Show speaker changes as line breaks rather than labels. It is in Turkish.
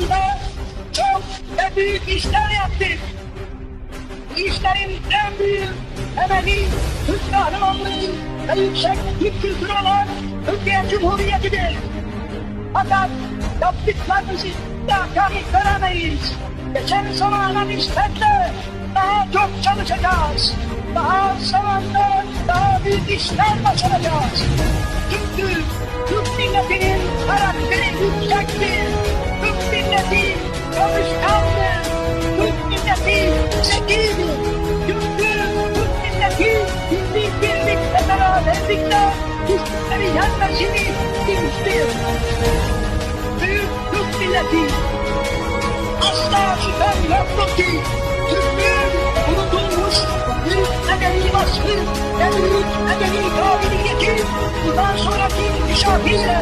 zamanda çok ve büyük işler yaptık. İşlerin en büyük temeli Türk kahramanlığı ve yüksek Türk kültürü olan Türkiye Cumhuriyeti'dir. Fakat yaptıklarımızı da karşılık veremeyiz. Geçen zamana nispetle daha çok çalışacağız. Daha zamanda daha büyük işler başaracağız. Çünkü ve beraberlikle düşmanları yenmesini bilmiştir. Büyük Türk milleti asla şüphem yoktur ki Türklüğün unutulmuş büyük medeni vasfı ve büyük medeni kabiliyeti bundan sonraki müşahiyle